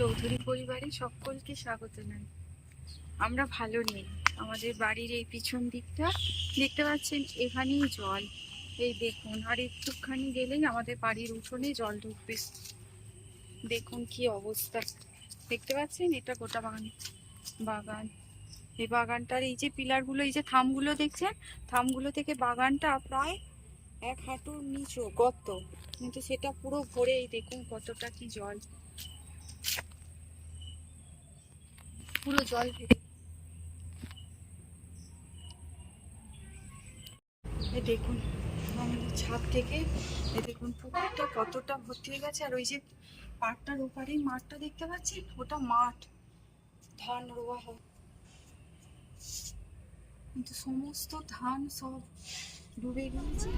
চৌধুরী পরিবারে সকলকে স্বাগত জানাই। আমরা ভালো নেই। আমাদের বাড়ির এই পিছন দিকটা দেখতে পাচ্ছেন, এখানেই জল। এই দেখুন, আর একটুখানি গেলেই আমাদের বাড়ির উঠোনে জল ঢুকবে। দেখুন কি অবস্থা। দেখতে পাচ্ছেন? এটা গোটা বাগান বাগান। এই বাগানটার এই যে পিলারগুলো, এই যে থামগুলো দেখছেন? থামগুলো থেকে বাগানটা প্রায় এক হাঁটুর নিচু গর্ত। কিন্তু সেটা পুরো ভরে এই দেখুন কতটা কি জল। পুরো জল এই দেখুন, আমাদের ছাদ থেকে দেখুন, পুকুরটা কতটা ভর্তি হয়ে গেছে। আর ওই যে পাটটার ওপারেই মাঠটা দেখতে পাচ্ছি ওটা মাঠ। ধান রোয়া হয়। কিন্তু সমস্ত ধান সব ডুবে গিয়েছে।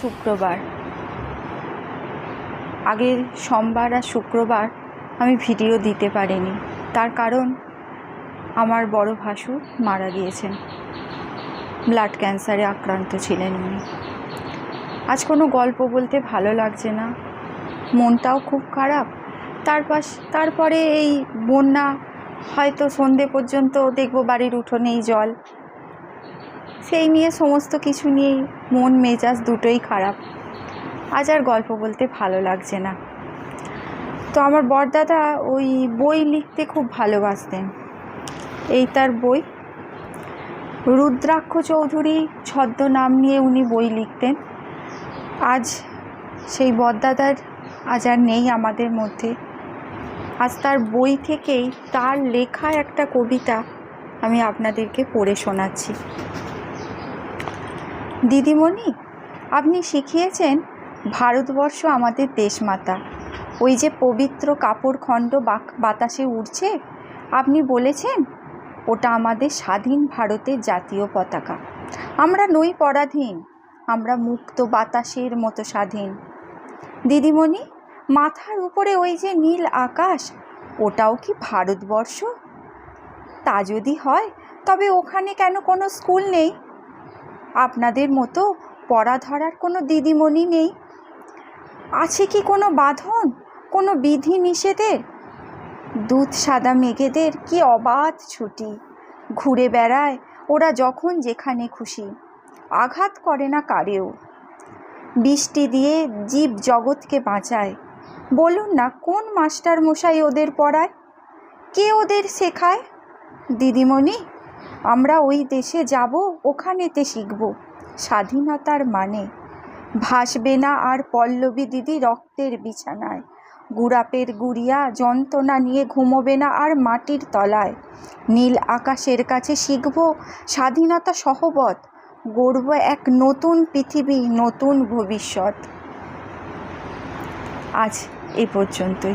শুক্রবার। আগের সোমবার আর শুক্রবার আমি ভিডিও দিতে পারিনি। তার কারণ আমার বড় ভাসু মারা গিয়েছেন। ব্লাড ক্যান্সারে আক্রান্ত ছিলেন উনি। আজ কোনো গল্প বলতে ভালো লাগছে না। মনটাও খুব খারাপ। তার পাশ, তারপরে এই বন্যা, হয়তো সন্ধে পর্যন্ত দেখব বাড়ির উঠোনেই জল। সেই নিয়ে সমস্ত কিছু নিয়েই মন, মেজাজ দুটোই খারাপ। আজ আর গল্প বলতে ভালো লাগছে না। তো আমার বরদাদা ওই বই লিখতে খুব ভালোবাসতেন। এই তার বই। রুদ্রাক্ষ চৌধুরী ছদ্ম নাম নিয়ে উনি বই লিখতেন। আজ সেই বরদাদার আজ আর নেই আমাদের মধ্যে। আজ তার বই থেকেই তার লেখা একটা কবিতা আমি আপনাদেরকে পড়ে শোনাচ্ছি। দিদিমণি, আপনি শিখিয়েছেন ভারতবর্ষ আমাদের দেশমাতা। ওই যে পবিত্র কাপড় খণ্ড বাতাসে উড়ছে, আপনি বলেছেন, ওটা আমাদের স্বাধীন ভারতের জাতীয় পতাকা। আমরা নই পরাধীন, আমরা মুক্ত বাতাসের মতো স্বাধীন। দিদিমণি, মাথার উপরে ওই যে নীল আকাশ, ওটাও কি ভারতবর্ষ? তা যদি হয়, তবে ওখানে কেন কোনো স্কুল নেই? আপনাদের মতো পড়া ধরার কোনো দিদিমণি নেই। আছে কি কোনো বাঁধন, কোনো বিধি নিষেধের? দুধ সাদা মেঘেদের কি অবাধ ছুটি। ঘুরে বেড়ায় ওরা যখন যেখানে খুশি। আঘাত করে না কারেও। বৃষ্টি দিয়ে জীব জগৎকে বাঁচায়। বলুন না, কোন মাস্টার মশাই ওদের পড়ায়? কে ওদের শেখায়? দিদিমণি? আমরা ওই দেশে যাব, ওখানেতে শিখব। স্বাধীনতার মানে। ভাসবে না আর পল্লবী দিদি রক্তের বিছানায়। গুড়াপের গুড়িয়া যন্ত্রণা নিয়ে ঘুমোবে না আর মাটির তলায়। নীল আকাশের কাছে শিখব স্বাধীনতা সহবত। গড়ব এক নতুন পৃথিবী, নতুন ভবিষ্যৎ। আজ এ পর্যন্তই।